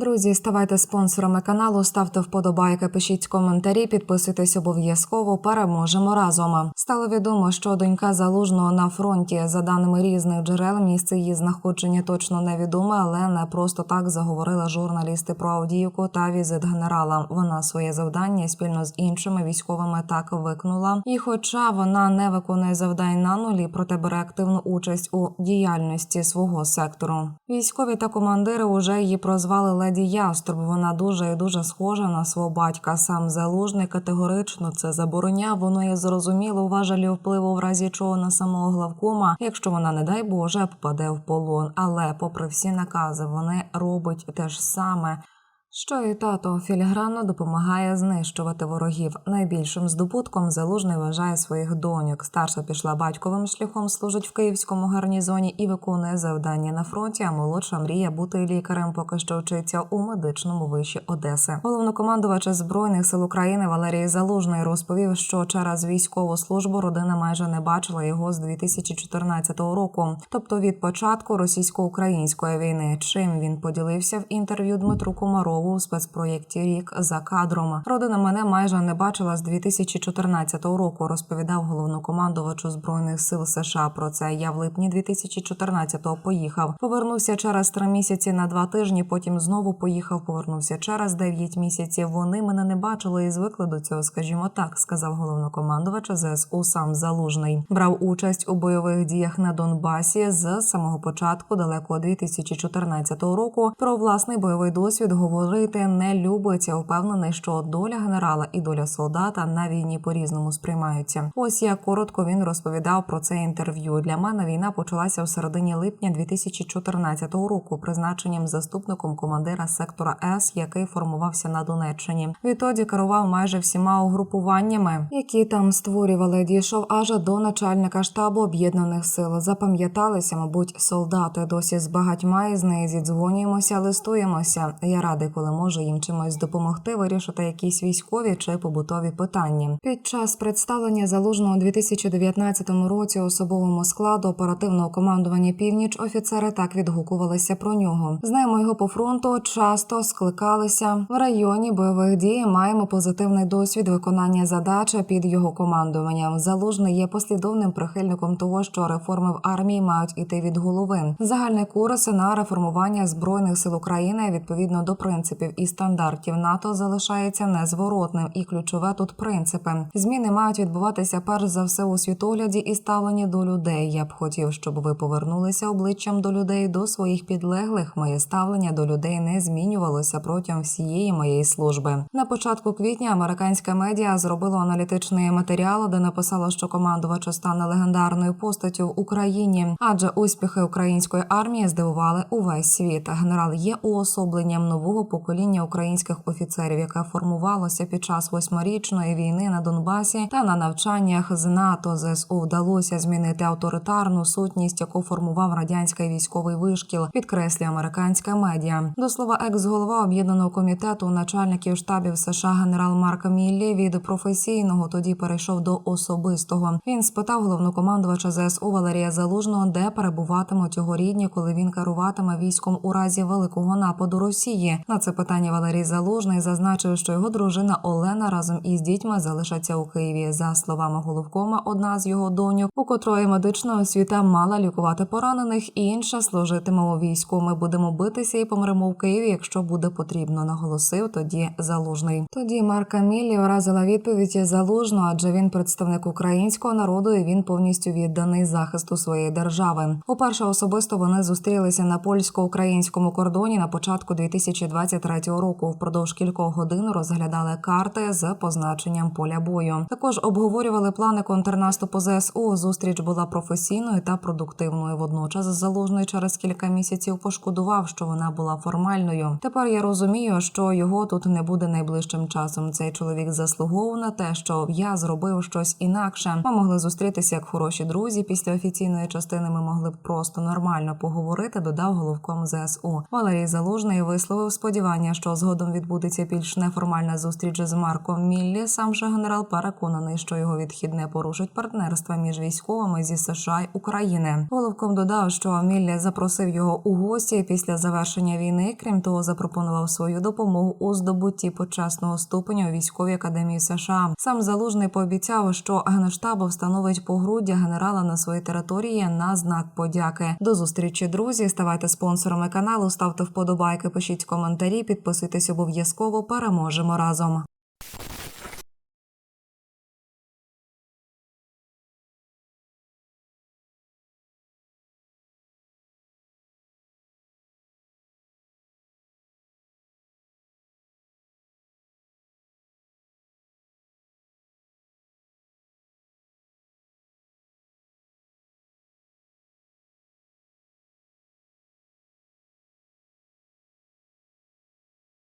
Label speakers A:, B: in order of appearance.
A: Друзі, ставайте спонсорами каналу, ставте вподобайки, пишіть коментарі, підписуйтесь обов'язково. Переможемо разом. Стало відомо, що донька залужного на фронті. За даними різних джерел, місце її знаходження точно невідоме, але не просто так заговорили журналісти про Авдіївку та візит генерала. Вона своє завдання спільно з іншими військовими так виконала. І, хоча вона не виконує завдань на нулі, проте бере активну участь у діяльності свого сектору. Військові та командири уже її прозвали леді Яструб. Вона дуже і дуже схожа на свого батька. Сам залужний категорично це забороняв. Воно є зрозуміло важелі впливу в разі чого на самого главкома, якщо вона, не дай Боже, попаде в полон. Але, попри всі накази, вони робить те ж саме. Що і тато філігранно допомагає знищувати ворогів. Найбільшим здобутком залужний вважає своїх доньок. Старша пішла батьковим шляхом, служить в київському гарнізоні і виконує завдання на фронті. А молодша мріє бути лікарем, поки що вчиться у медичному виші Одеси. Головнокомандувач збройних сил України Валерій Залужний розповів, що через військову службу родина майже не бачила його з 2014 року, тобто від початку російсько-української війни. Чим він поділився в інтерв'ю Дмитру Комарову у спецпроєкті Рік за кадром. Родина мене майже не бачила з 2014 року. Розповідав головнокомандувачу збройних сил США. Про це я в липні 2014-го поїхав. Повернувся через три місяці на два тижні. Потім знову поїхав. Повернувся через дев'ять місяців. Вони мене не бачили і звикли до цього. Скажімо так, сказав головнокомандувач ЗСУ сам Залужний. Брав участь у бойових діях на Донбасі з самого початку далекого 2014 року. Про власний бойовий досвід говорити не любить. Я Впевнений, що доля генерала і доля солдата на війні по-різному сприймаються. Ось як коротко він розповідав про це інтерв'ю. Для мене війна почалася в середині липня 2014 року, призначенням заступником командира сектора С, який формувався на Донеччині. Відтоді керував майже всіма угрупуваннями, які там створювали. Дійшов аж до начальника штабу об'єднаних сил. Запам'яталися, мабуть, солдати. Досі з багатьма із неї зідзвонюємося, листуємося. Я радий, коли можу їм чимось допомогти вирішити якісь військові чи побутові питання. Під час представлення залужного у 2019 році особовому складу оперативного командування північ офіцери так відгукувалися про нього. Знаємо його по фронту, часто скликалися в районі бойових дій. Маємо позитивний досвід виконання задач під його командуванням. Залужний є послідовним прихильником того, що реформи в армії мають іти від голови. Загальний курс на реформування збройних сил України відповідно до принципів і стандартів НАТО залишається незворотним, і ключове тут принципи. Зміни мають відбуватися перш за все у світогляді і ставленні до людей. Я б хотів, щоб ви повернулися обличчям до людей, до своїх підлеглих. Моє ставлення до людей не змінювалося протягом всієї моєї служби. На початку квітня американська медіа зробила аналітичний матеріал, де написало, що командувач стане легендарною постаттю в Україні, адже успіхи української армії здивували увесь світ. Генерал є уособленням нового покоління українських офіцерів, яке формувалося під час восьмирічної війни на Донбасі та на навчаннях з НАТО ЗСУ вдалося змінити авторитарну сутність, яку формував радянський військовий вишкіл, підкреслює американська медіа. До слова, екс-голова об'єднаного комітету начальників штабів США генерал Марк Міллі від професійного тоді перейшов до особистого. Він спитав головнокомандувача ЗСУ Валерія Залужного, де перебуватимуть його рідні, коли він керуватиме військом у разі великого нападу Росії. На це питання Валерій Залужний зазначив, що його дружина Олена разом із дітьми залишаться у Києві. За словами головкома, одна з його доньок, у котрої медична освіта мала лікувати поранених, і інша служитиме у війську. Ми будемо битися і помремо в Києві, якщо буде потрібно. Наголосив тоді залужний. Тоді Марка Міллі вразила відповідь залужно, адже він представник українського народу і він повністю відданий захисту своєї держави. Уперше особисто вони зустрілися на польсько-українському кордоні на початку 2023 року. Впродовж кількох годин розглядали карти з позначенням поля бою. Також обговорювали плани контрнаступу ЗСУ. Зустріч була професійною та продуктивною. Водночас залужний через кілька місяців пошкодував, що вона була формальною. Тепер я розумію, що його тут не буде найближчим часом. Цей чоловік заслуговував на те, що я зробив щось інакше. Ми могли зустрітися як хороші друзі. Після офіційної частини ми могли б просто нормально поговорити. Додав головком ЗСУ. Валерій Залужний висловив сподівання сподівання, що згодом відбудеться більш неформальна зустріч з Марком Міллі. Сам же генерал переконаний, що його відхід не порушить партнерства між військовими зі США й України. Головком додав, що Міллі запросив його у гості після завершення війни. Крім того, запропонував свою допомогу у здобутті почесного ступеня у військовій академії США. Сам залужний пообіцяв, що генштаб встановить погруддя генерала на своїй території на знак подяки. До зустрічі, друзі. Ставайте спонсорами каналу, ставте вподобайки, пишіть коментарі, підписуйтесь обов'язково. Переможемо разом.